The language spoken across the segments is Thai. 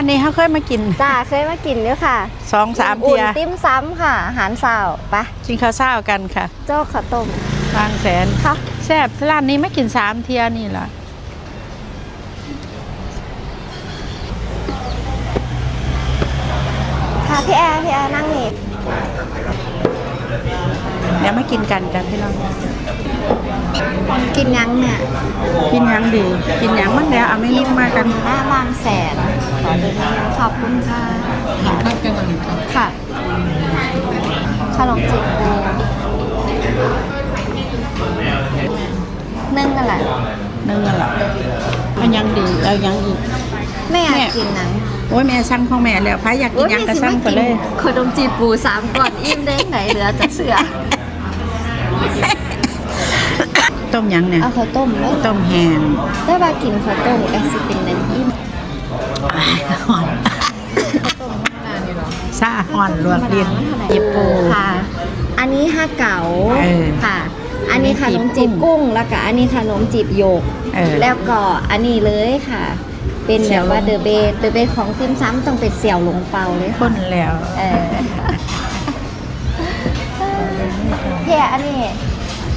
านนี้เขาเคยมากินจ้าเคยมากินด้วยค่ะสองสามอุ่เทีนยติ้มซ้ำค่ะอาหารเสาไปะกินข้าวเช้ากันค่ะ โจ๊กข้าวต้มบางแสนค่ะแซ่บร้านนี้ไม่กินสามเทียนี่แหละค่ะพี่แอร์พี่แอร์นั่งนี่เดี๋ยวมากินกันจ้ะพี่น้อง กินยังเนี่ยกินหยังดี กินหยังมันแล้วเอาไม่นุ่มมากัน หน้าบางแสนขอดูนะขอบคุณค่ะกินข้าวกันก่อนครับค่ะขนมจีบปูนึ่งกันแหละนึ่งอะเหรอมันยังดีเอายังอีก แม่อยากแม่กินหนังโอ้ยแม่สั่งของแม่แล้วพายอยากกินหยังก็สั่งไปเลย ขนมจีบปูสามก่อนอิ่มได้ไหนเหลือจะเสือ ต้มหยังเนี่ย เอาข้าวต้มไหมต้มแห้งถ้าบากินข้าวต้มก็สิเป็นนันอิ่มอ้ายหอนซาหอนลวกดินหยิบปูค่ะ อันนี้ห้าเก๋าเออค่ะ อันนี้ขนมจีบกุ้งแล้วก็อันนี้ขนมจีบโยก เออแล้วก็อันนี้เลยค่ะ เป็นเสี่แบยวบว่าหลง เดอะเบสเดอะเบสของติมซ้ำต้องเป็นเสี่ยวหลงเปาเลยคนแล้ว เออเทียอันนี้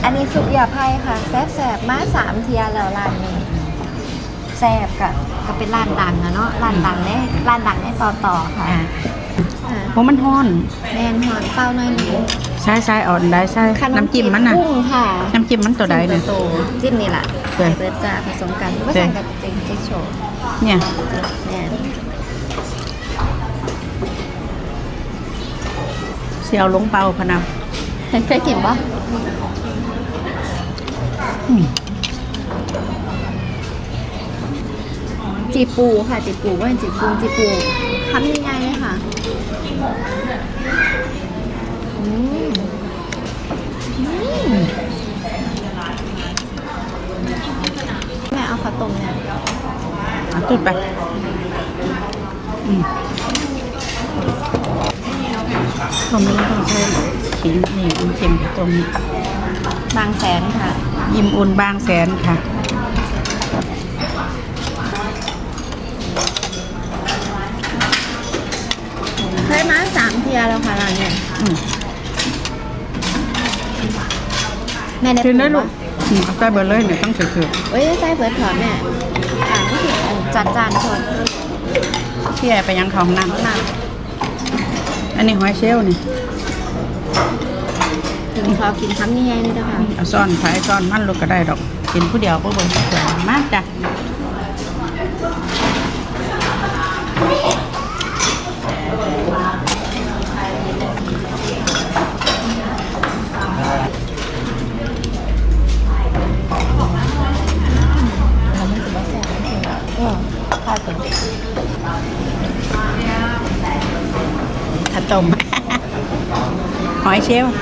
อันนี้ซุปยาไพ่ค่ะแซ่บแซบๆมาสามเทียแล้วร้านนี้แซ่บกับก็เป็นร้านดังอะเนาะร้านดังในร้านดังในต่อต่อๆค่ะอ่าอ่าเพราะมันฮ้อนแมนหอนเป้าหน่อยหนึงใช่ใช่อ่อนได้ใช่น้ำจิ้มมันน่ะ กุ้งค่ะน้ำจิ้มมันตัวใดเนี่ยโตจิ้มนี่แหละเออเบิร์ดจ้าผสมกันไม่ใส่กับเจงเจโชว์เนี่ยแมนเสียวลงเปาพะนับเคยกินปะอืม จีปูค่ะจีปูว่าเป็นจีปูจีปูทำยังไงเลยค่ะอืมอืมแม่เอาข้าวต้มเนี่ยเอาตุดไปอืมต้มนี้ต้องใช้ขิงนี่อุ่นเค็มต้มบางแสนค่ะ ยิ้มอุ่นบางแสนค่ะ เคยมาสามเทียแล้วค่ะร้านเนี่ยอืม แม่ได้กินได้ลูกปะอืมเอาใส่เบอร์เลยเนี่ยต้องเสือเอ้ยใส่เฟิร์สถอนแม่อ่านไม่ผิดจัดจานชนๆพี่แอร์ไปยังของน้น้ำอันนี้หอยเชลล์นี่ำ ถึงขอกินคำนี้ไงนี่นะคะเอาซ่อนไฟซ่อนมันลูกก็ได้ดอก กินผู้เดียวก็เบิ่งสวยมากจ้ะก็ข้าวต้มข้าวต้มหอยเชลล์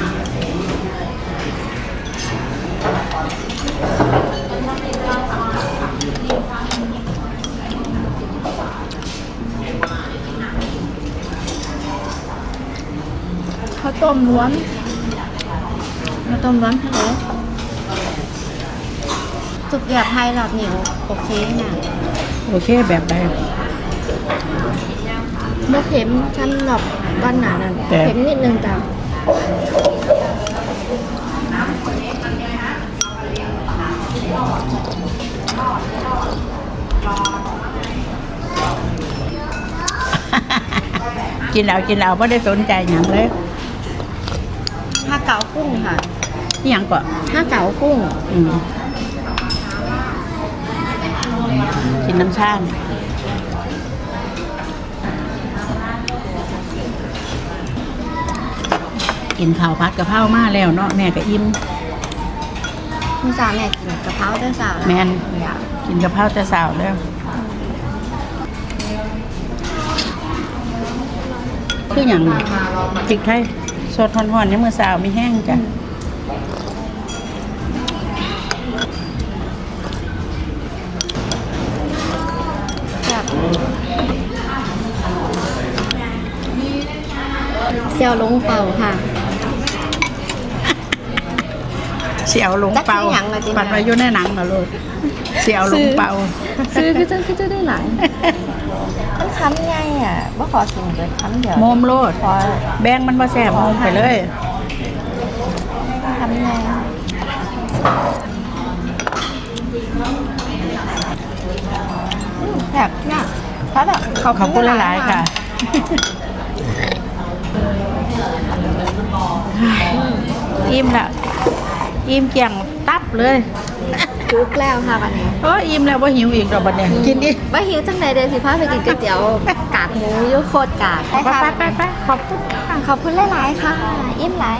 ข้าวต้มล้วนข้าวต้มล้วนทะเลสุกแบบไทยหลอดเหนียวโอเคเนี่ยโอเคแบบใดเมื่อเค็มชั้นหลอดก้อนหนานั่นแต่เค็มนิดนึงจ้ะกินเอากินเอาไม่ได้สนใจอย่างเลย ห้าเก๋ากุ้งค่ะนี่ยังก่อนห้าเก๋ากุ้ง อืมกินน้ำชาญกินข้าวผัดกะเพรามาแล้วเนาะแม่ก็อิ่มมีสาวแม่กินกะเพราด้วยสาวแมนกินกะเพราแต่สาวแล้วคืออย่างพริกไทย สดห่อนๆเนี่ยมือสาวมีแห้งจ้ะแบบเซียวลงเป่าค่ะ เสียวลงเปาจักคือหยังล่ะจิ ปัดไว้อยู่ในหนังเหรอลูกเสียวลงเปาซื้อคือจะคือจะได้หลังมันขคำไงอะว่าขอกินเบิดคำเดียวโมมโลดขอแบงมันบ่แซ่บโมมไปเลยคำไงอืมแบบเนี่ยเพราะแบบขอบคุณหลายๆค่ะ อิ่มละ อิ่มเกี่ยงตับเลยจุกแล้วค่ะวันนี้โอ้ยอิ่มแล้วว่าหิวอีกดอกบัดเนี่ยกินดิว่าหิวจังไหนเดยวสิพาไปกินก๋วยเตี๋ยวกากหมูอยุโคตรกากไปไปไปไปขอบคุณค่ะขอบคุณหลายๆค่ะ อิ่มหลาย